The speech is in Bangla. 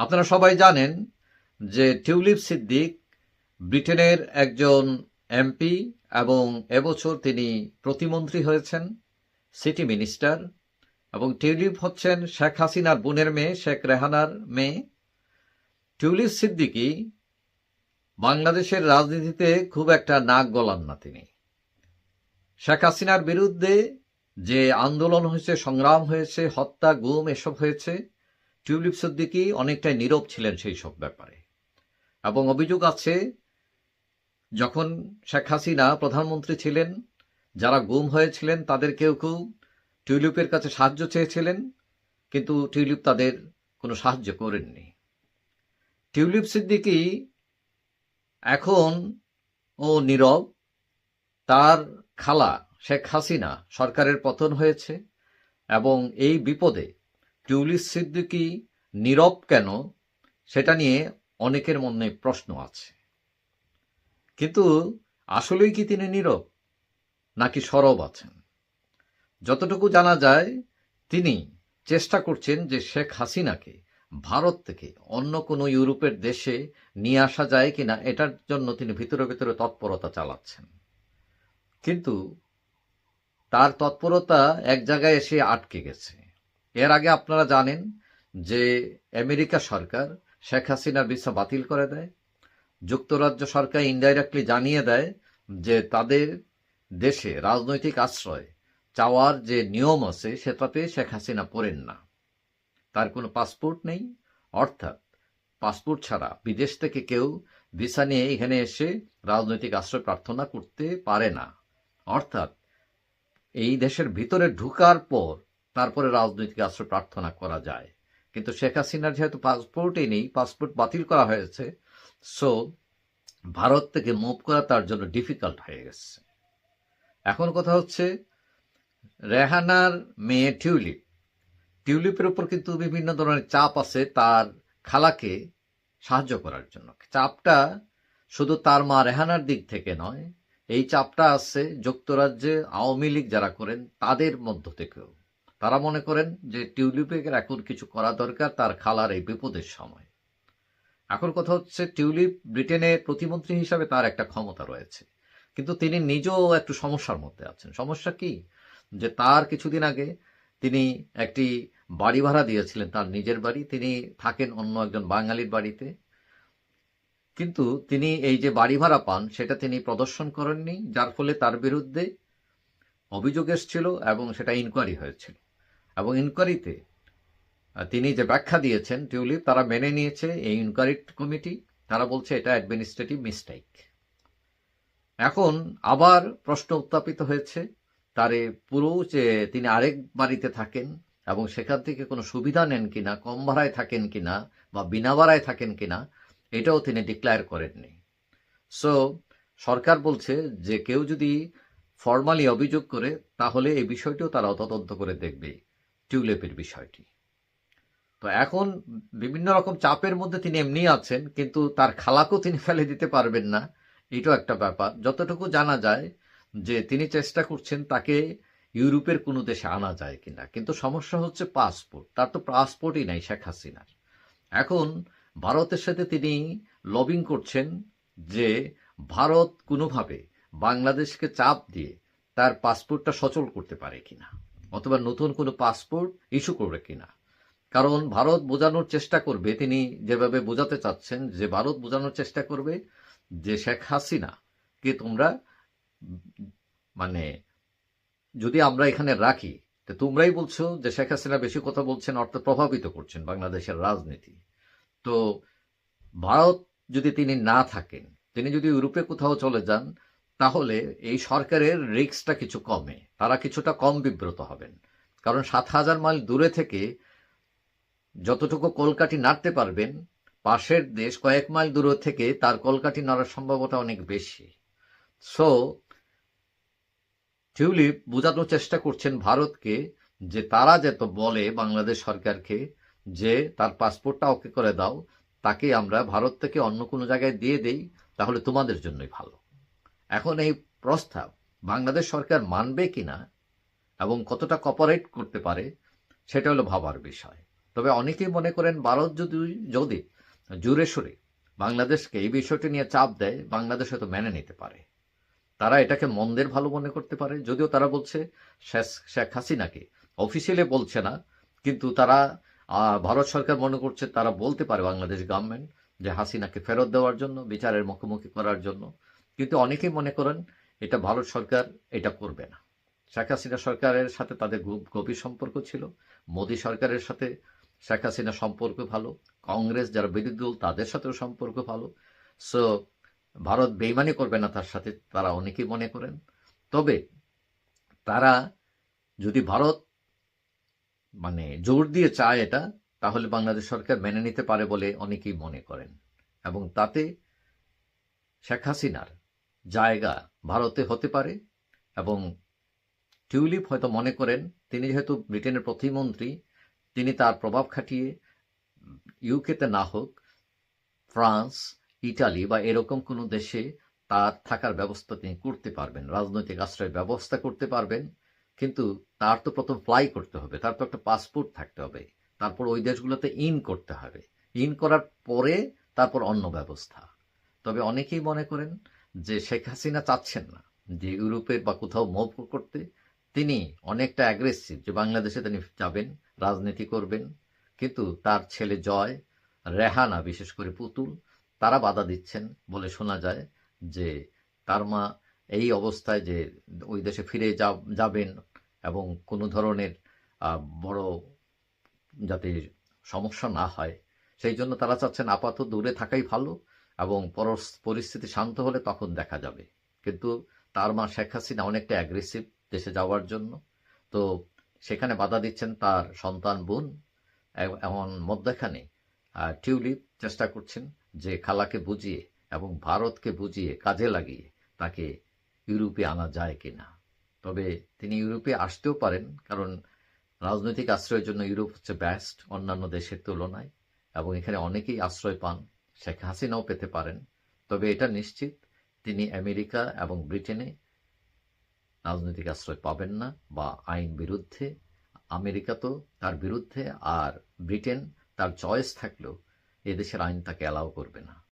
আপনারা সবাই জানেন যে টিউলিপ সিদ্দিক ব্রিটেনের একজন এমপি এবং এবছর তিনি প্রতিমন্ত্রী হয়েছেন, সিটি মিনিস্টার, এবং টিউলিপ হচ্ছেন শেখ হাসিনার বোনের মেয়ে, শেখ রেহানার মেয়ে। টিউলিপ সিদ্দিকি বাংলাদেশের রাজনীতিতে খুব একটা নাক গলান না তিনি। শেখ হাসিনার বিরুদ্ধে যে আন্দোলন হয়েছে, সংগ্রাম হয়েছে, হত্যা, গুম, এসব হয়েছে টিউলিপ সিদ্দিকি অনেকটাই নীরব ছিলেন সেই সব ব্যাপারে। এবং অভিযোগ আছে, যখন শেখ হাসিনা প্রধানমন্ত্রী ছিলেন, যারা গুম হয়েছিলেন, তাদের কেউ কেউ টিউলিপের কাছে সাহায্য চেয়েছিলেন, কিন্তু টিউলিপ তাদের কোনো সাহায্য করেননি। টিউলিপ সিদ্দিকি এখন ও নীরব, তার খালা শেখ হাসিনা সরকারের পতন হয়েছে এবং এই বিপদে টিউলিপ সিদ্দিকি নীরব কেন সেটা নিয়ে অনেকের মনে প্রশ্ন আছে। কিন্তু আসলেই কি তিনি নীরব নাকি সরব আছেন? যতটুকু জানা যায়, তিনি চেষ্টা করছেন যে শেখ হাসিনাকে ভারত থেকে অন্য কোনো ইউরোপের দেশে নিয়ে আসা যায় কিনা, এটার জন্য তিনি ভিতরে ভিতরে তৎপরতা চালাচ্ছেন। কিন্তু তার তৎপরতা এক জায়গায় এসে আটকে গেছে। এর আগে আপনারা জানেন যে আমেরিকা সরকার শেখ হাসিনার ভিসা বাতিল করে দেয়। যুক্তরাজ্য সরকার ইনডাইরেক্টলি জানিয়ে দেয় যে তাদের দেশে রাজনৈতিক আশ্রয় চাওয়ার যে নিয়ম আছে সেটাতে শেখ হাসিনা পড়েন না। তার কোনো পাসপোর্ট নেই। অর্থাৎ পাসপোর্ট ছাড়া বিদেশ থেকে কেউ ভিসা নিয়ে এখানে এসে রাজনৈতিক আশ্রয় প্রার্থনা করতে পারে না। অর্থাৎ এই দেশের ভিতরে ঢুকার পর তারপরে রাজনৈতিক আশ্রয় প্রার্থনা করা যায়। কিন্তু শেখ হাসিনার যেহেতু পাসপোর্টই নেই, পাসপোর্ট বাতিল করা হয়েছে, সো ভারত থেকে মুভ করা তার জন্য ডিফিকাল্ট হয়ে গেছে। এখন কথা হচ্ছে, রেহানার মেয়ে টিউলিপ। টিউলিপের উপর কিন্তু বিভিন্ন ধরনের চাপ আছে তার খালাকে সাহায্য করার জন্য। চাপটা শুধু তার মা রেহানার দিক থেকে নয়, এই চাপটা আছে যুক্তরাজ্যে আওয়ামী লীগ যারা করেন তাদের মধ্য থেকেও। তারা মনে করেন যে টিউলিপের এখন কিছু করা দরকার, তার খালার এই বিপদের সময়। এখন কথা হচ্ছে, টিউলিপ ব্রিটেনে প্রতিমন্ত্রী হিসাবে তার একটা ক্ষমতা রয়েছে। কিন্তু তিনি নিজেও একটু সমস্যার মধ্যে আছেন। সমস্যা কি? যে তার কিছুদিন আগে তিনি একটি বাড়ি ভাড়া দিয়েছিলেন, তার নিজের বাড়ি। তিনি থাকেন অন্য একজন বাঙালির বাড়িতে। কিন্তু তিনি এই যে বাড়ি ভাড়া পান, সেটা তিনি প্রদর্শন করেননি, যার ফলে তার বিরুদ্ধে অভিযোগ এসেছিল এবং সেটা ইনকোয়ারি হয়েছিল। এবং ইনকোয়ারিতে তিনি যে ব্যাখ্যা দিয়েছেন, টিউলিপ, তারা মেনে নিয়েছে এই ইনকোয়ারি কমিটি তারা বলছে এটা অ্যাডমিনিস্ট্রেটিভ মিস্টেক এখন আবার প্রশ্ন উত্থাপিত হয়েছে, তারে পুরো যে তিনি আরেক বাড়িতে থাকেন এবং সেখান থেকে কোনো সুবিধা নেন কিনা, কম ভাড়ায় থাকেন কিনা বা বিনা ভাড়ায় থাকেন কিনা, এটাও তিনি ডিক্লায়ার করেননি। সো সরকার বলছে যে কেউ যদি ফর্মালি অভিযোগ করে, তাহলে এই বিষয়টিও তারা তদন্ত করে দেখবে। টিউলিপের বিষয়টি। তো এখন বিভিন্ন রকম চাপের মধ্যে তিনি এমনি আছেন, কিন্তু তার খালাকেও তিনি ফেলে দিতে পারবেন না। এটাও একটা ব্যাপার। যতটুকু জানা যায় যে তিনি চেষ্টা করছেন তাকে ইউরোপের কোনো দেশে আনা যায় কিনা। কিন্তু সমস্যা হচ্ছে পাসপোর্ট। তার তো পাসপোর্টই নাই শেখ হাসিনার। এখন ভারতের সাথে তিনি লবিং করছেন যে ভারত কোনোভাবে বাংলাদেশকে চাপ দিয়ে তার পাসপোর্টটা সচল করতে পারে কিনা। অথবা নতুন কোনো পাসপোর্ট ইস্যু করবে কিনা। কারণ ভারত বোঝানোর চেষ্টা করবে, তিনি যেভাবে বোঝাতে চাচ্ছেন যে ভারত বোঝানোর চেষ্টা করবে যে শেখ হাসিনা কে তোমরা মানে যদি আমরা এখানে রাখি, তো তোমরাই বলছো যে শেখ হাসিনা বেশি কথা বলছেন, অর্থাৎ প্রভাবিত করছেন বাংলাদেশের রাজনীতি। তো ভারত যদি তিনি না থাকেন, তিনি যদি ইউরোপে কোথাও চলে যান তাহলে এই সরকারের রিক্সটা কিছু কমে। তারা কিছুটা কম বিব্রত হবেন। কারণ সাত হাজার মাইল দূরে থেকে যতটুকু কলকাঠি নাড়তে পারবেন, পাশের দেশ কয়েক মাইল দূরে থেকে তার কলকাঠি নাড়ার সম্ভাবনা অনেক বেশি। সো টিউলিপ বোঝানোর চেষ্টা করছেন ভারতকে যে তারা যেত বলে বাংলাদেশ সরকারকে যে তার পাসপোর্টটা ওকে করে দাও, তাকে আমরা ভারত থেকে অন্য কোনো জায়গায় দিয়ে দেই, তাহলে তোমাদের জন্যই ভালো। এখন এই প্রস্তাব বাংলাদেশ সরকার মানবে কিনা এবং কতটা কপারেট করতে পারে, সেটা হলো ভাবার বিষয়। তবে অনেকেই মনে করেন ভারত যদি যদি জোরে সোরে বাংলাদেশকে এই বিষয়টি নিয়ে চাপ দেয়, বাংলাদেশ হয়তো মেনে নিতে পারে। তারা এটাকে মন্দের ভালো মনে করতে পারে। যদিও তারা বলছে, শেখ হাসিনাকে অফিসিয়ালি বলছে না, কিন্তু তারা ভারত সরকার মনে করছে তারা বলতে পারে বাংলাদেশ গভর্নমেন্ট যে হাসিনাকে ফেরত দেওয়ার জন্য, বিচারের মুখোমুখি করার জন্য। কিন্তু অনেকেই মনে করেন এটা ভারত সরকার এটা করবে না। শেখ হাসিনা সরকারের সাথে তাদের গভীর সম্পর্ক ছিল, মোদী সরকারের সাথে শেখ হাসিনা সম্পর্ক ভালো, কংগ্রেস যারা বিরোধী দল তাদের সাথেও সম্পর্ক ভালো। সো ভারত বেইমানি করবে না তার সাথে তারা অনেকেই মনে করেন। তবে তারা যদি ভারত মানে জোর দিয়ে চায় এটা, তাহলে বাংলাদেশ সরকার মেনে নিতে পারে বলে অনেকেই মনে করেন। এবং তাতে শেখ হাসিনার জায়গা ভারতে হতে পারে এবং টিউলিপ হয়তো মনে করেন, তিনি যেহেতু ব্রিটেনের প্রতিমন্ত্রী, তিনি তার প্রভাব খাটিয়ে ইউকেতে না হোক, ফ্রান্স, ইটালি বা এরকম কোনো দেশে তার থাকার ব্যবস্থা তিনি করতে পারবেন, রাজনৈতিক আশ্রয়ের ব্যবস্থা করতে পারবেন, কিন্তু তার তো প্রথম ফ্লাই করতে হবে, তার তো একটা পাসপোর্ট থাকতে হবে, তারপর ওই দেশগুলোতে ইন করতে হবে ইন করার পরে তারপর অন্য ব্যবস্থা। তবে অনেকেই মনে করেন যে শেখ হাসিনা চাচ্ছেন না যে ইউরোপের বা কোথাও মুভ করতে, তিনি অনেকটা অ্যাগ্রেসিভ যে বাংলাদেশে তিনি যাবেন, রাজনীতি করবেন, কিন্তু তার ছেলে জয়, রেহানা বিশেষ করে পুতুল, তারা বাধা দিচ্ছেন বলে শোনা যায় যে তার মা এই অবস্থায় যে ওই দেশে ফিরে যাবেন এবং কোনো ধরনের বড় যাতে সমস্যা না হয়, সেই জন্য তারা চাচ্ছেন আপাতত দূরে থাকাই ভালো। এবং পরস- পরিস্থিতি শান্ত হলে তখন দেখা যাবে। কিন্তু তার মা শেখ হাসিনা অনেকটা অ্যাগ্রেসিভ দেশে যাওয়ার জন্য। তো সেখানে বাধা দিচ্ছেন তার সন্তান, বোন। এমন মধ্যখানে টিউলিপ চেষ্টা করছেন যে খালাকে বুঝিয়ে এবং ভারতকে বুঝিয়ে কাজে লাগিয়ে তাকে ইউরোপে আনা যায় কিনা। তবে তিনি ইউরোপে আসতেও পারেন, কারণ রাজনৈতিক আশ্রয়ের জন্য ইউরোপ হচ্ছে ব্যাস্ট অন্যান্য দেশের তুলনায় এবং এখানে অনেকেই আশ্রয় পান। শেখ হাসিনাও পেতে পারেন। তবে এটা নিশ্চিত, তিনি আমেরিকা এবং ব্রিটেনে রাজনৈতিক আশ্রয় পাবেন না বা আইন বিরুদ্ধে, আমেরিকা তো তার বিরুদ্ধে আর ব্রিটেন তার চয়েস থাকলেও এদেশের আইন তাকে অ্যালাউ করবে না।